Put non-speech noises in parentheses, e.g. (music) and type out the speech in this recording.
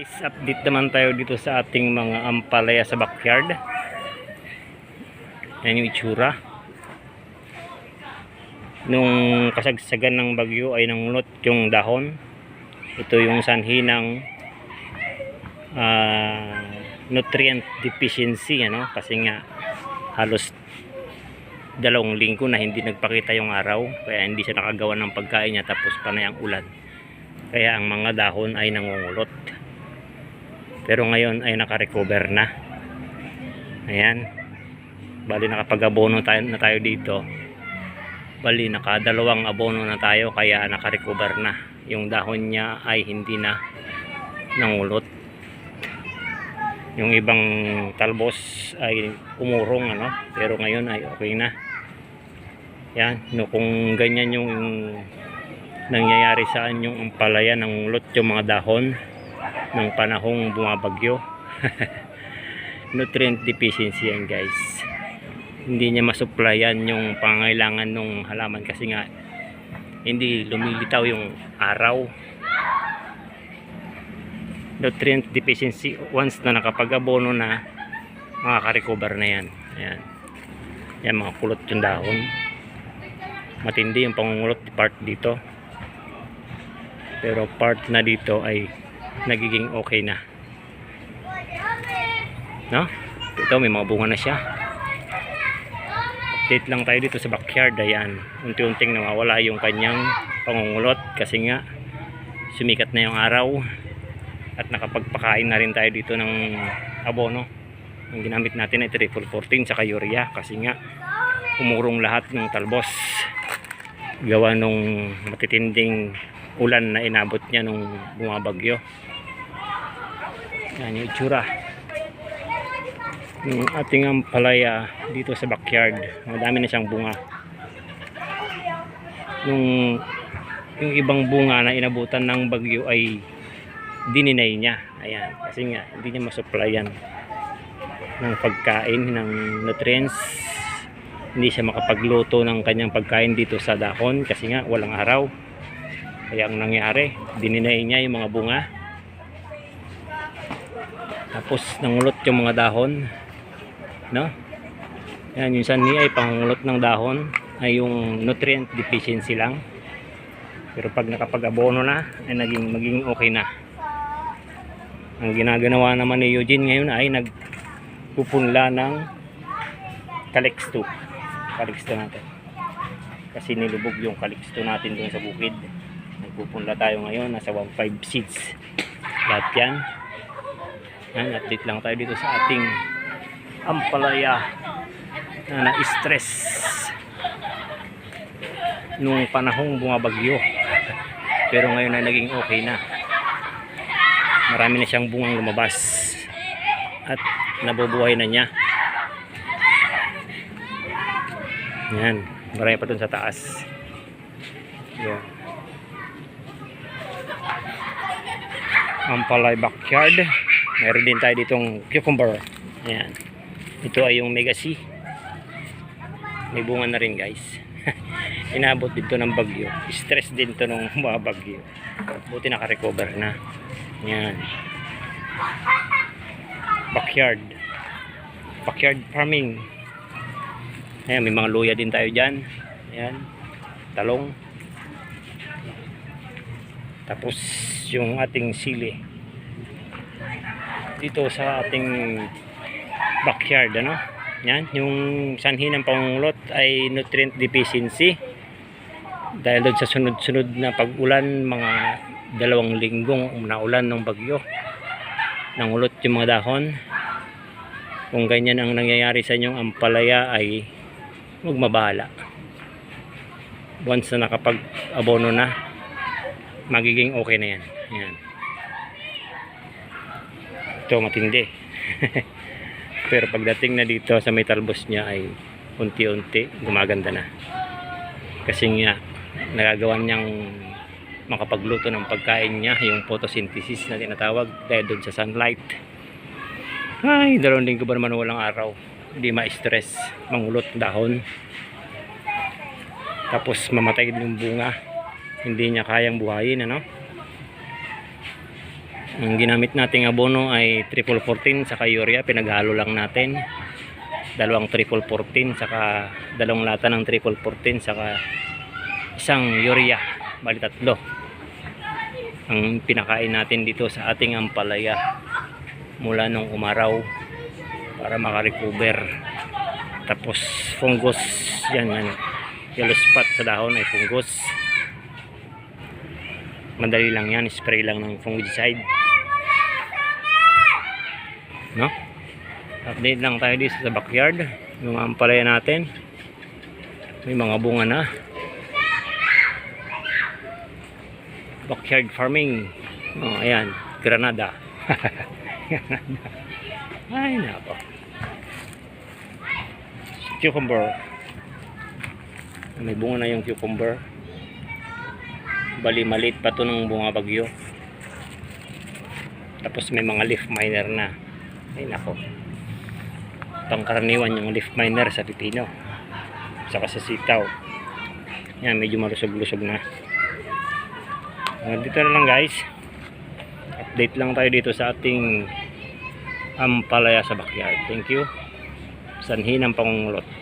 Guys, update naman tayo dito sa ating mga ampalaya sa backyard. Yan yung itsura. Nung kasagsagan ng bagyo ay nanglot yung dahon. Ito yung sanhi ng ah, nutrient deficiency ano kasi nga halos dalawang linggo na hindi nagpakita yung araw kaya hindi siya nakagawa ng pagkain niya tapos panay ang ulan kaya ang mga dahon ay nangungulot pero ngayon ay nakarecover na. Ayan. Bali nakapag-abono tayo, na tayo dito. Bali nakadalawang abono na tayo kaya nakarecover na. Yung dahon niya ay hindi na nangulot. Yung ibang talbos ay umurong ano? Pero ngayon ay okay na. Yan no, kung ganyan yung nangyayari sa yung ampalaya ng ulot yung mga dahon ng panahong bumabagyo. (laughs) Nutrient deficiency yan guys. Hindi niya masuplayan yung pangailangan ng halaman kasi nga hindi lumilitaw yung araw. Nutrient deficiency once na nakapag-abono na makaka-recover na yan. Ayan. Yan mga kulot yung dahon. Matindi yung pangungulot part dito. Pero part na dito ay nagiging okay na. No? Ito may mga bunga na siya. Update lang tayo dito sa backyard ayan. Unti-unting nawawala yung kanyang pangungulot kasi nga sumikat na yung araw. At nakapagpakain na rin tayo dito ng abono. Ang ginamit natin ay triple 14 saka urea kasi nga umurong lahat ng talbos. Gawa nung matitinding ulan na inabot niya nung bumabagyo. Yan yung itsura. Yung ating ampalaya dito sa backyard. Madami na siyang bunga. Yung yung ibang bunga na inabutan ng bagyo ay dininay niya. Ayan kasi nga hindi niya masupplyan ng pagkain ng nutrients. Hindi siya makapagluto ng kanyang pagkain dito sa dahon kasi nga walang araw kaya ang nangyari dininay niya yung mga bunga. Tapos nangulot yung mga dahon no? Yan yung sanhi ay pangulot ng dahon ay yung nutrient deficiency lang. Pero pag nakapag-abono na ay naging maging okay na. Ang ginagawa naman ni Eugene ngayon ay nagpupunla ng Calixto. Calixto natin. Kasi nilubog yung Calixto natin doon sa bukid nagpupunla tayo ngayon nasa 1.5 seeds lahat yan. Yan update lang tayo dito sa ating ampalaya na na-stress nung panahong bumabagyo. Pero ngayon ay naging okay na. Marami na siyang bungang lumabas at nabubuhay na niya. Yan marami pa dun sa taas. Yan Ampalay backyard. Meron din tayo ditong cucumber. Yan ito ay yung mega may bunga na rin guys. (laughs) Inabot dito ng bagyo. Stress din to nung mga bagyo. Buti nakarecover na. Yan backyard. Backyard farming. Ayan may mga luya din tayo dyan. Ayan. Talong tapos yung ating sili. Dito sa ating backyard ano? Yan yung sanhi ng pangungulot ay nutrient deficiency. Dahil doon sa sunod-sunod na pag-ulan mga dalawang linggong naulan ng bagyo. Nangulot yung mga dahon. Kung ganyan ang nangyayari sa inyong ampalaya ay huwag once na nakapag abono na magiging okay na yan. Yan. Ito matindi. (laughs) Pero pagdating na dito sa may talbos niya ay unti-unti gumaganda na. Kasi nga nagagawa niyang makapagluto ng pagkain niya yung photosynthesis na tinatawag dahil doon sa sunlight. Ay dalawang linggo ba naman walang araw? Hindi ma-stress mangulot dahon. Tapos mamatay din yung bunga hindi niya kayang buhayin ano Ang ginamit nating abono ay triple 14 saka urea. Pinaghalo lang natin. Dalawang triple 14 saka dalawang lata ng triple 14 saka isang urea. Bali tatlo. Ang pinakain natin dito sa ating ampalaya mula nung umaraw para makarecover. Tapos fungus yan yan. Yellow spot sa dahon ay fungus. Madali lang yan, spray lang ng fungicide. No? Update lang tayo dito sa backyard. Yung ampalaya natin. May mga bunga na. Backyard farming. Oh, ayan. Granada. (laughs) Granada. Ay, nako. Cucumber. May bunga na yung cucumber. Bali, maliit pa to nung bunga bagyo. Tapos may mga leaf miner na. Ay, nako. Pangkaraniwan yung leaf miner sa pipino. Saka sa sitaw. Yan, medyo malusog-lusog na. Uh, dito na lang guys. Update lang tayo dito sa ating ampalaya sa backyard. Thank you. Sanhi ng pangungulot.